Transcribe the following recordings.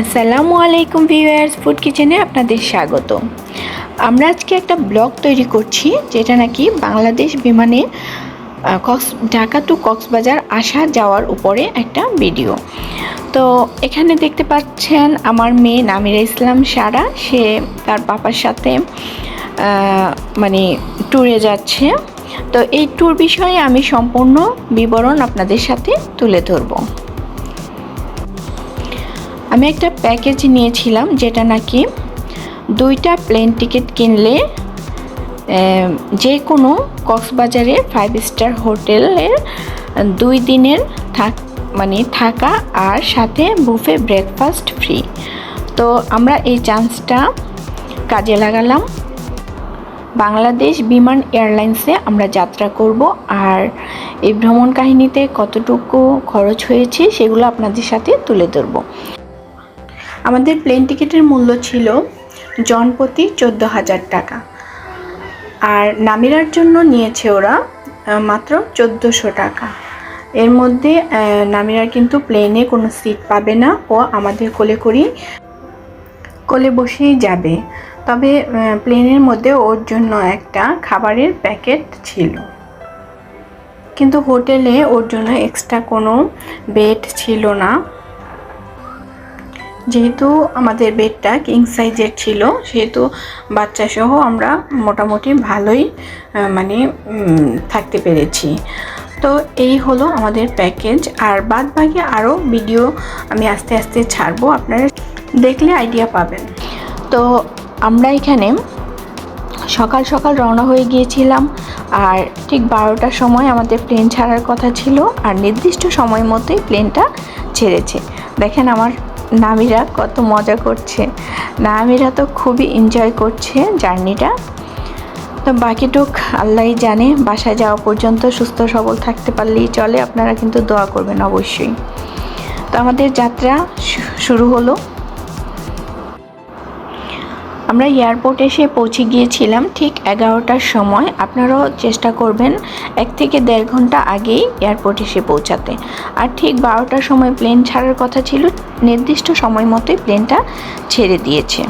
আসসালামু আলাইকুম viewers, food কিচেনে আপনাদের স্বাগত। আমরা আজকে একটা ব্লগ তৈরি করছি, যেটা নাকি বাংলাদেশ বিমানে কক্স, ঢাকা টু কক্সবাজার আসা যাওয়ার উপরে একটা ভিডিও। তো এখানে দেখতে পাচ্ছেন আমার মেয়ে নামিরা ইসলাম সারা, সে তার পাপার সাথে মানে ট্যুরে যাচ্ছে। তো এই ট্যুর বিষয়ে আমি সম্পূর্ণ বিবরণ আপনাদের সাথে তুলে ধরবো। আমি একটা প্যাকেজ নিয়েছিলাম যেটা নাকি দুইটা প্লেন টিকিট কিনলে যে কোনো কক্সবাজারে ফাইভ স্টার হোটেলের দুই দিনের থাক মানে থাকা আর সাথে বুফে ব্রেকফাস্ট ফ্রি তো আমরা এই চান্সটা কাজে লাগালাম। বাংলাদেশ বিমান এয়ারলাইন্সে আমরা যাত্রা করব আর এই ভ্রমণ কাহিনীতে কতটুকু খরচ হয়েছে সেগুলো আপনাদের সাথে তুলে ধরবো। আমাদের প্লেন টিকিটের মূল্য ছিল জনপ্রতি চোদ্দ হাজার টাকা। আর নামিরার জন্য নিয়েছে ওরা মাত্র চোদ্দোশো টাকা। এর মধ্যে নামিরার কিন্তু প্লেনে কোনো সিট পাবে না। ও আমাদের কোলে করেই, কোলে বসেই যাবে। তবে প্লেনের মধ্যে ওর জন্য একটা খাবারের প্যাকেট ছিল। কিন্তু হোটেলে ওর জন্য এক্সট্রা কোনো বেড ছিল না। যেহেতু আমাদের বেডটা কিং সাইজের ছিল, সেহেতু বাচ্চা সহ আমরা মোটামুটি ভালোই মানে থাকতে পেরেছি। তো এই হলো আমাদের প্যাকেজ আর বাদ বাকি আরও ভিডিও আমি আস্তে আস্তে ছাড়বো, আপনারা দেখলে আইডিয়া পাবেন। তো আমরা এখানে সকাল সকাল রওনা হয়ে গিয়েছিলাম, আর ঠিক বারোটার সময় আমাদের প্লেন ছাড়ার কথা ছিল, আর নির্দিষ্ট সময় মতোই প্লেনটা ছেড়েছে। দেখেন আমার নামিরা কত মজা করছে। নামিরা তো খুবই এনজয় করছে জার্নিটা। তো বাকিটুক আল্লাহ জানে, বাসায় যাওয়া পর্যন্ত সুস্থ সবল থাকতে পারলেই চলে, আপনারা কিন্তু দোয়া করবেন অবশ্যই। তো আমাদের যাত্রা শুরু হলো। আমরা এয়ারপোর্ট এসে পৌঁছে গিয়েছিলাম ঠিক এগারোটার সময়। আপনারাও চেষ্টা করবেন এক থেকে দেড় ঘণ্টা আগেই এয়ারপোর্ট এসে পৌঁছাতে। আর ঠিক বারোটার সময় প্লেন ছাড়ার কথা ছিল, নির্দিষ্ট সময় মতোই প্লেনটা ছেড়ে দিয়েছে।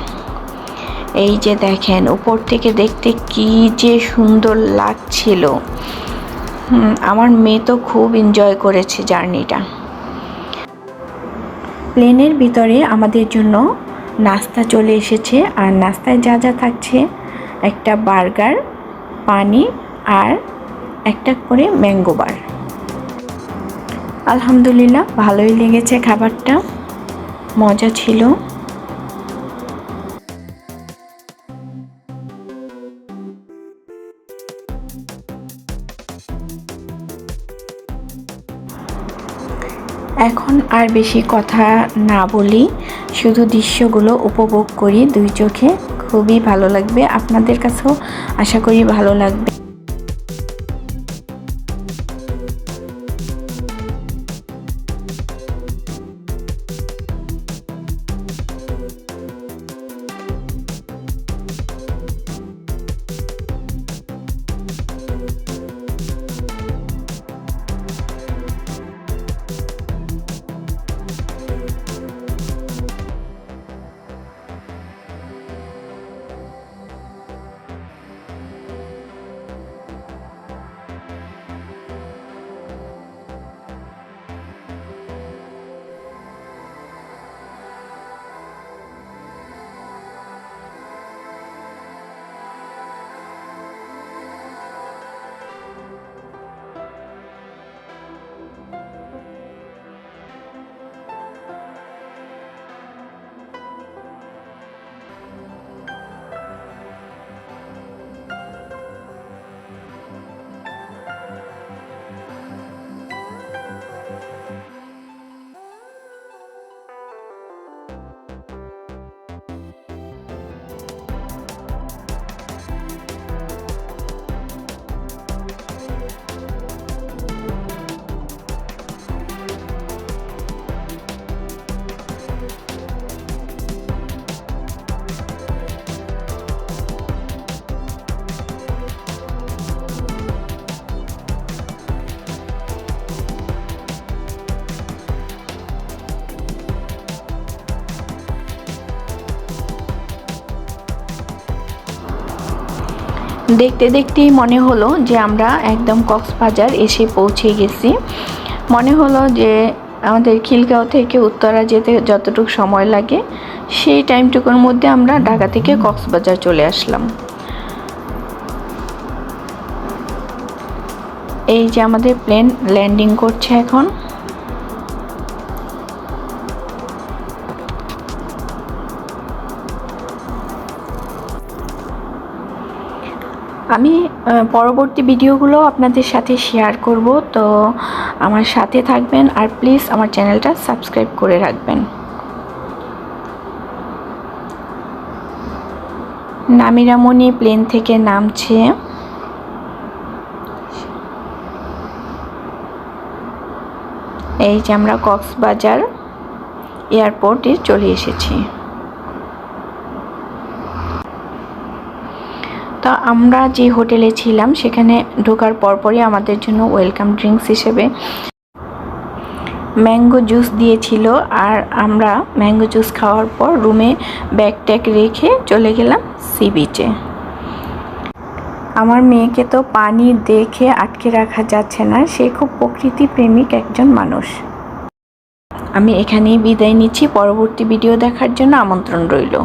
এই যে দেখেন, উপর থেকে দেখতে কি যে সুন্দর লাগছিল। আমার মেয়ে তো খুব এনজয় করেছে জার্নিটা। প্লেনের ভিতরে আমাদের জন্য নাস্তা চলে এসেছে আর নাস্তায় যা যা থাকছে, একটা বার্গার, পানি আর একটা করে ম্যাঙ্গো বার। আলহামদুলিল্লাহ, ভালোই লেগেছে খাবারটা। মজা ছিল। এখন আর বেশি কথা না বলি, শুধু দৃশ্যগুলো উপভোগ করি দুই চোখে। খুবই ভালো লাগবে। আপনাদের কাছেও আশা করি ভালো লাগবে। দেখতে দেখতেই মনে হলো যে আমরা একদম কক্সবাজার এসে পৌঁছে গেছি। মনে হলো যে আমাদের খিলগাঁও থেকে উত্তরা যেতে যতটুকু সময় লাগে, সেই টাইমটুকুর মধ্যে আমরা ঢাকা থেকে কক্সবাজার চলে আসলাম। এই যে আমাদের প্লেন, ল্যান্ডিং করছে এখন। আমি পরবর্তী ভিডিওগুলো আপনাদের সাথে শেয়ার করব, তো আমার সাথে থাকবেন আর প্লিজ আমার চ্যানেলটা সাবস্ক্রাইব করে রাখবেন। নামিরামণি প্লেন থেকে নামছে। এই যে আমরা কক্সবাজার এয়ারপোর্টে চলে এসেছি তো আমরা যে হোটেলে ছিলাম, সেখানে ঢোকার পরপরই আমাদের জন্য ওয়েলকাম ড্রিঙ্কস হিসেবে ম্যাঙ্গো জুস দিয়েছিল। আর আমরা ম্যাঙ্গো জুস খাওয়ার পর রুমে ব্যাগ ট্যাগ রেখে চলে গেলাম সি বিচে। আমার মেয়েকে তো পানি দেখে আটকে রাখা যাচ্ছে না, সে খুব প্রকৃতি প্রেমিক একজন মানুষ। আমি এখানেই বিদায় নিচ্ছি, পরবর্তী ভিডিও দেখার জন্য আমন্ত্রণ রইল।